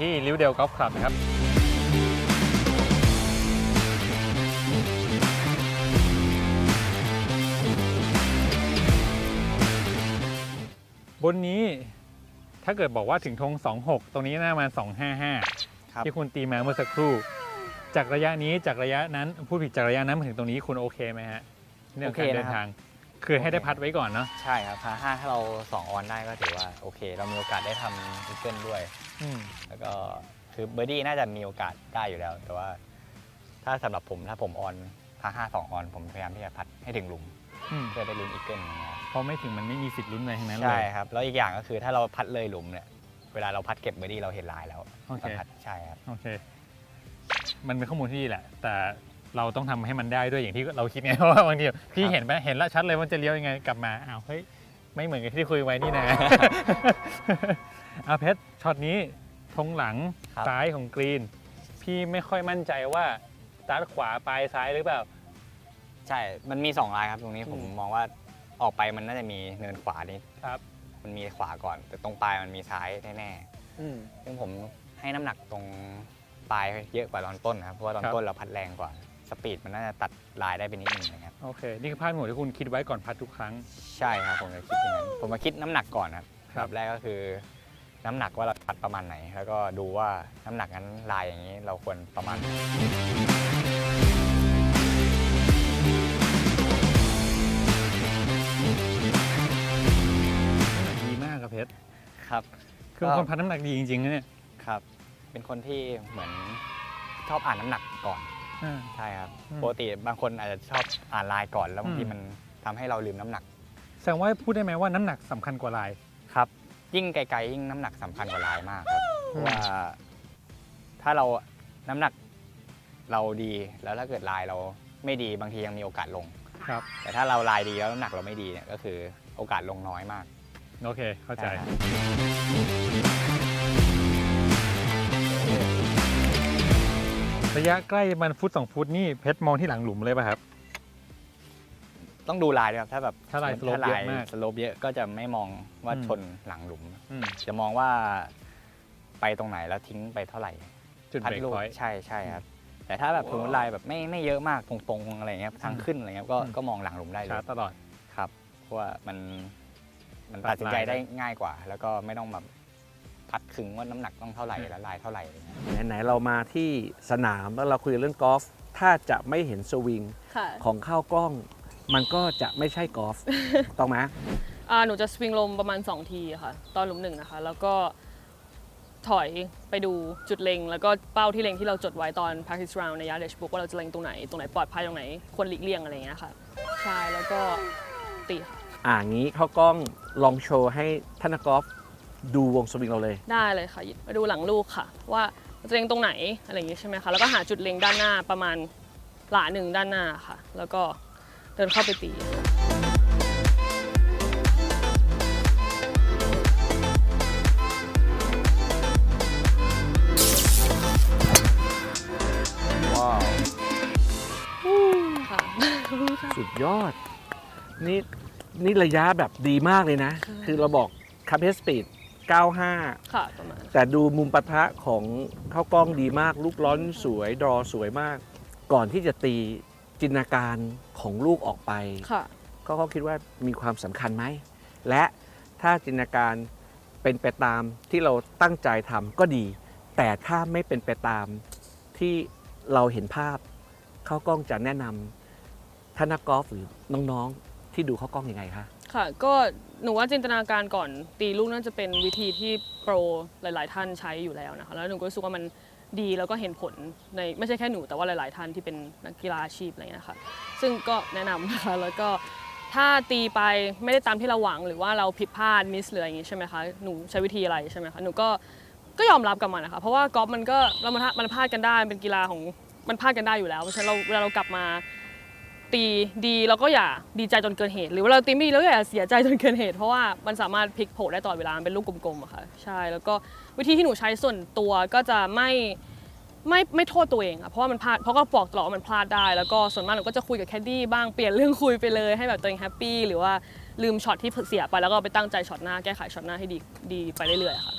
ที่ลิวเดลกอล์ฟคลับนะครับบนนี้ถ้าเกิดบอกว่าถึงธง26 ตรงนี้น่ามา255ครับที่คุณตีมาเมื่อสักครู่ จากระยะนี้จากระยะนั้น พูดผิดจากระยะนั้นมาถึงตรงนี้คุณโอเคไหมฮะเรื่องการเดินทาง คือให้ได้พัดไว้ก่อนเนาะใช่ครับพาห้าถ้าเราสองออนได้ก็ถือว่าโอเค เรามีโอกาสได้ทำอีเกิลด้วย อืมแล้วก็คือเบอร์ดี้น่าจะมีโอกาสได้อยู่แล้ว แต่ว่า ถ้าสำหรับผมถ้าผมออนพาห้าสองออน ผมพยายามที่จะพัดให้ถึงหลุมอืมเพื่อได้ลุ้นอีเกิลอย่างเงี้ย เพราะไม่ถึงมันไม่มีสิทธิ์ลุ้นอะไรทั้งนั้นเลใช่ย ครับ แล้วอีกอย่างก็คือถ้าเราพัดเลยหลุมเนี่ย เวลาเราพัดเก็บเบอร์ดี้เราเห็นลายแล้วโอเคตอนพัดใช่ครับ โอเค มันเป็นข้อมูลที่ดีแหละ แต่ เราต้องทำให้มันได้ด้วยอย่างที่เราคิดไง เพราะว่าบางทีพี่เห็นไหมเห็นแล้วชัดเลยว่าจะเลี้ยวยังไงกลับมาอ้าวเฮ้ยไม่เหมือนกับที่คุยไว้นี่นะ อาเพชรช็อตนี้ทงหลังครับ ซ้ายของกรีน พี่ไม่ค่อยมั่นใจว่าสตาร์ทขวาปลายซ้ายหรือเปล่า ใช่ มันมีสองลายครับตรงนี้ผมอืมมองว่าออกไปมันน่าจะมีเนินขวานิดครับ มันมีขวาก่อน แต่ตรงปลายมันมีซ้ายแน่ๆซึ่งผมให้น้ำหนักตรงปลายเยอะกว่าตอนต้นนะครับ เพราะว่าตอนครับ ต้นเราพัดแรงกว่า สปีดมันน่าจะตัดลายได้ไปนิดนึงนะครับ โอเค นี่คือพาดหัวที่คุณคิดไว้ก่อนพัดทุกครั้ง ใช่ครับผมจะคิดอย่างนั้นผมมาคิดน้ำหนักก่อนครับครับแบบแรกก็คือน้ำหนักว่าเราพัดประมาณไหน แล้วก็ดูว่าน้ำหนักนั้นลายอย่างนี้เราควรประมาณไหนดีมากครับเพชร ครับ คือเป็นคนพัดน้ำหนักดีจริงๆนะเนี่ย ครับ เป็นคนที่เหมือนชอบอ่านน้ำหนักก่อน อ่า ใช่ครับอืมปกติบางคนอาจจะชอบอ่านลายก่อน แล้วบางทีอืม มันทำให้เราลืมน้ำหนักแสดงว่าพูดได้ไหมว่าน้ำหนักสำคัญกว่าลาย ครับ ยิ่งไกลๆยิ่งน้ำหนักสำคัญกว่าลายมากครับเพอืมราะว่าถ้าเราน้ำหนักเราดีแล้วถ้าเกิดลายเราไม่ดีบางทียังมีโอกาสลง ครับ แต่ถ้าเราลายดีแล้วน้ำหนักเราไม่ดีเนี่ยก็คือโอกาสลงน้อยมาก โอเค เข้าใจช่ครับ ระยะใกล้มันฟุตสองฟุตนี่เพชรมองที่หลังหลุมเลยป่ะครับ ต้องดูลายด้วยครับ ถ้าแบบถ้าลายสโลปถ้เยอะมากสโลปเยอะก็จะไม่มองว่าอืมชนหลังหลุม อืม จะมองว่าไปตรงไหนแล้วทิ้งไปเท่าไหร่จุดพัดเบรกลูกพอยต์ ใช่ใช่ครับ แต่ถ้าแบบสมมติลายแบบไม่ไม่เยอะมากตรงๆอะไรเงี้ยทางขึ้นอะไรเงี้ยก็อืม ก็มองหลังหลุมได้เลชายร์จตลอด ครับเพราะว่ามันมันตัตัดดสินใจลายได้ ได้ง่ายกว่า แล้วก็ไม่ต้องแบบ พัดคึงว่าน้ำหนักต้องเท่าไหร่และลายเท่าไหร่อะไรเงี้ยไหนๆเรามาที่สนามแล้วเราคุยเรื่องกอล์ฟถ้าจะไม่เห็นสวิงค่ะของข้าวกล้อง มันก็จะไม่ใช่กอล์ฟต้องไหมอ่าหนูจะสวิงลมประมาณ 2 ทีค่ะ ตอนหลุมหนึ่งนะคะ แล้วก็ถอยไปดูจุดเล็ง แล้วก็เป้าที่เล็งที่เราจดไว้ตอน practice round ใน yardage book ว่าเราจะเล็งตรงไหน ตรงไหนปลอดภัยตรงไหนควรหลีกเลี่ยงอะไรอย่างเงี้ยค่ะใช่แล้วก็ตีค่ะอ่างี้ข้าวกล้องลองโชว์ให้ท่านนักกอล์ฟ ดูวงสวิงเราเลย ได้เลยค่ะมาดูหลังลูกค่ะ ว่าจะเล็งตรงไหนอะไรอย่างงี้ใช่ไหมคะแล้วก็หาจุดเล็งด้านหน้าประมาณหลาหนึ่งด้านหน้าค่ะ แล้วก็เดินเข้าไปตีค่ะว้าวค่ะสุดยอด นี่นี่ระยะแบบดีมากเลยนะ คือเราบอกคัพเฮสปีด 95 ค่ะประมาณแต่ดูมุมปะทะของข้าวกล้องดีมาก ลูกร้อนสวยดรอสวยมาก ก่อนที่จะตีจินตนาการของลูกออกไป ค่ะ ก็เขาคิดว่ามีความสำคัญไหม และถ้าจินตนาการเป็นไปตามที่เราตั้งใจทำก็ดี แต่ถ้าไม่เป็นไปตามที่เราเห็นภาพเข้ากล้องจะแนะนำท่านนักกอล์ฟหรือน้องๆ ที่ดูเข้ากล้องอยังไงคะ ค่ะ ก็หนูว่าจินตนาการก่อนตีลูกน่าจะเป็นวิธีที่โปรหลาย ๆ ท่านใช้อยู่แล้วนะคะแล้วหนูก็รู้สึกว่ามันดีแล้วก็เห็นผลในไม่ใช่แค่หนูแต่ว่าหลาย ๆ ท่านที่เป็นนักกีฬาอาชีพอะไรเงี้ยค่ะซึ่งก็แนะนำนะคะแล้วก็ถ้าตีไปไม่ได้ตามที่เราหวังหรือว่าเราผิดพลาดมิสหรืออะไรอย่างงี้ใช่ไหมคะหนูใช้วิธีอะไรใช่ไหมคะหนูก็ก็ยอมรับกับมันนะคะเพราะว่ากอล์ฟมันก็เรามันมันพลาดกันได้เป็นกีฬาของมันพลาดกันได้อยู่แล้วเพราะฉะนั้นเราเวลาเรากลับมา ตีดีเราก็อย่าดีใจจนเกินเหตุ หรือว่าเราตีไม่ดีแล้วก็อย่าเสียใจจนเกินเหตุ เพราะว่ามันสามารถพลิกโผได้ตลอดเวลามันเป็นลูกกลมๆอะค่ะใช่แล้วก็วิธีที่หนูใช้ส่วนตัวก็จะไม่ไม่ไม่โทษตัวเองอะเพราะว่ามันพลาดเพราะก็บอกตลอดว่ามันพลาดได้ แล้วก็ส่วนมากหนูก็จะคุยกับแคดดี้บ้างเปลี่ยนเรื่องคุยไปเลยให้แบบตัวเองแฮปปี้หรือว่าลืมช็อตที่เสียไปแล้วก็ไปตั้งใจช็อตหน้าแก้ไขช็อตหน้าให้ดีดีไปเรื่อยๆอะค่ะ